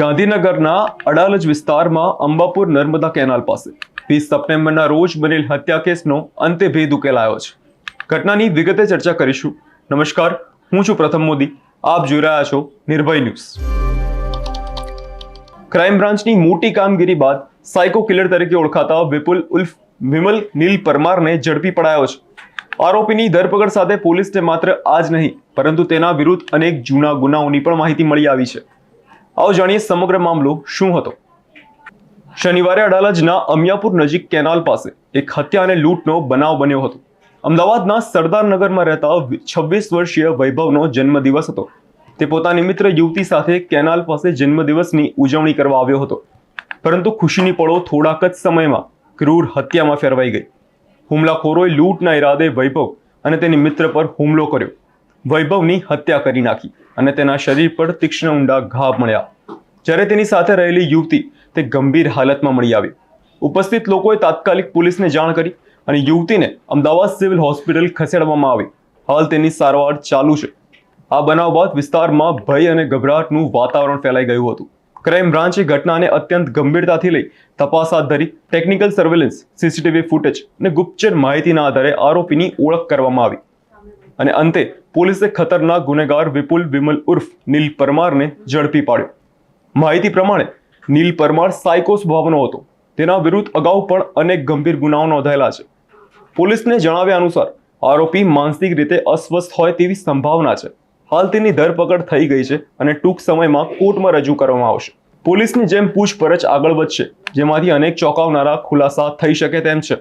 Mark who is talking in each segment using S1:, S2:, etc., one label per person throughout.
S1: ગાંધીનગરના અડાલજ વિસ્તારમાં અંબાપુર નર્મદા કેનાલ પાસે વીસ સપ્ટેમ્બરના રોજ બનેલ હત્યા કેસનો અંતે ભેદ ઉકેલાયો છે. ઘટનાની વિગતે ચર્ચા કરીશું. નમસ્કાર, હું છું પ્રથમ મોદી. આપ જોઈ રહ્યા છો નિર્ભય ન્યૂઝ. ક્રાઇમ બ્રાન્ચની મોટી કામગીરી બાદ સાયકો કિલર તરીકે ઓળખાતા વિપુલ ઉલ્ફ વિમલ નીલ પરમારને ઝડપી પડાયો છે. આરોપીની ધરપકડ સાથે પોલીસને માત્ર આ જ નહીં, પરંતુ તેના વિરુદ્ધ અનેક જૂના ગુનાઓની પણ માહિતી મળી આવી છે. આવો જાણીએ સમગ્ર મામલો શું હતો. શનિવારે અડાલજના અમિયાપુર નજીક કેનાલ પાસે એક હત્યા અને લૂંટનો બનાવ બન્યો હતો. અમદાવાદના સરદારનગરમાં રહેતા છવ્વીસ વર્ષીય વૈભવનો જન્મદિવસ હતો. તે પોતાની મિત્ર યુવતી સાથે કેનાલ પાસે જન્મદિવસની ઉજવણી કરવા આવ્યો હતો. પરંતુ ખુશીની પળો થોડાક જ સમયમાં ક્રૂર હત્યામાં ફેરવાઈ ગઈ. હુમલાખોરોએ લૂંટના ઈરાદે વૈભવ અને તેની મિત્ર પર હુમલો કર્યો. વૈભવની હત્યા કરી નાખી. અને તેના શરીર પર તીક્ષ્ણ ઊંડા ઘા મળ્યા. જ્યારે તેની સાથે રહેલી યુવતી તે ગંભીર હાલતમાં મળી આવી. ઉપસ્થિત લોકોએ તાત્કાલિક પોલીસને જાણ કરી અને યુવતીને અમદાવાદ સિવિલ હોસ્પિટલ ખસેડવામાં આવી. હાલ તેની સારવાર ચાલુ છે. આ બનાવ બાદ વિસ્તારમાં ભય અને ગભરાટનું વાતાવરણ ફેલાઈ ગયું હતું. ક્રાઇમ બ્રાન્ચે ઘટનાને અત્યંત ગંભીરતાથી લઈ તપાસ હાથ ધરી, ટેકનિકલ સર્વેલન્સ, સીસીટીવી ફૂટેજ અને ગુપ્તચર માહિતીના આધારે આરોપીની ઓળખ કરવામાં આવી. અને અંતે પોલીસે ખતરનાક ગુનેગાર વિપુલ વિમલ ઉર્ફ નીલ પરમારને ઝડપી પાડ્યો. માહિતી પ્રમાણે નીલ પરમાર સાયકો સ્વભાવનો હતો. તેના વિરુદ્ધ અગાઉ પણ અનેક ગંભીર ગુનાઓ નોંધાયેલા છે. પોલીસને જણાવ્યા અનુસાર, આરોપી માનસિક રીતે અસ્વસ્થ હોય તેવી સંભાવના છે. હાલ તેની ધરપકડ થઈ ગઈ છે અને ટૂંક સમયમાં કોર્ટમાં રજૂ કરવામાં આવશે. પોલીસની જેમ પૂછપરછ આગળ વધશે, જેમાંથી અનેક ચોંકાવનારા ખુલાસા થઈ શકે તેમ છે.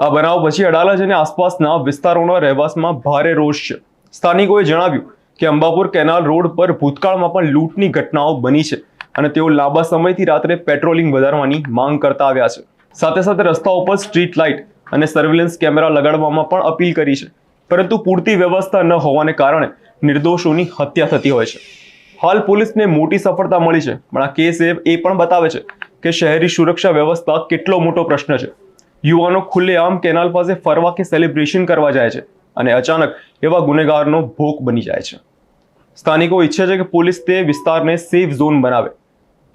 S1: આ બનાવ પછી અડાલજ અને આસપાસના વિસ્તારોના રહેવાસમાં ભારે રોષ છે. સ્થાનિકોએ જણાવ્યું કે અંબાપુર કેનાલ રોડ પર ભૂતકાળમાં પણ લૂંટની ઘટનાઓ બની છે અને તેઓ લાંબા સમયથી રાત્રે પેટ્રોલિંગ વધારવાની માંગ કરતા આવ્યા છે. સાથે સાથે રસ્તાઓ પર સ્ટ્રીટ લાઇટ અને સર્વેલન્સ કેમેરા લગાડવામાં પણ અપીલ કરી છે. પરંતુ પૂરતી વ્યવસ્થા ન હોવાને કારણે નિર્દોષોની હત્યા થતી હોય છે. હાલ પોલીસને મોટી સફળતા મળી છે, પણ આ કેસ એ પણ બતાવે છે કે શહેરી સુરક્ષા વ્યવસ્થા કેટલો મોટો પ્રશ્ન છે. યુવાનો ખુલ્લેઆમ કેનાલ પાસે ફરવા કે સેલિબ્રેશન કરવા જાય છે અને અચાનક એવા ગુનેગારનો ભોગ બની જાય છે. સ્થાનિકો ઈચ્છે છે કે પોલીસ તે વિસ્તારને સેફ ઝોન બનાવે.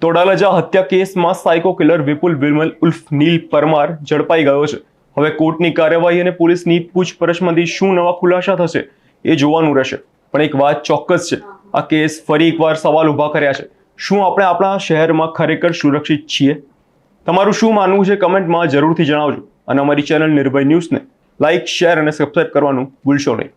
S1: તોડાલજા હત્યા કેસમાં સાયકો કિલર વિપુલ વિમલ ઉલ્ફ નીલ પરમાર ઝડપાઈ ગયો છે. હવે કોર્ટની કાર્યવાહી અને પોલીસની પૂછપરછમાંથી શું નવા ખુલાસા થશે એ જોવાનું રહેશે. પણ એક વાત ચોક્કસ છે, આ કેસ ફરી એકવાર સવાલ ઊભા કર્યા છે. શું આપણે આપણા શહેરમાં ખરેખર સુરક્ષિત છીએ? તમારું શું માનવું છે કમેન્ટમાં જરૂરથી જણાવજો. અને અમારી ચેનલ નિર્ભય ન્યૂઝને લાઇક, શેર અને સબસ્ક્રાઇબ કરવાનું ભૂલશો નહીં.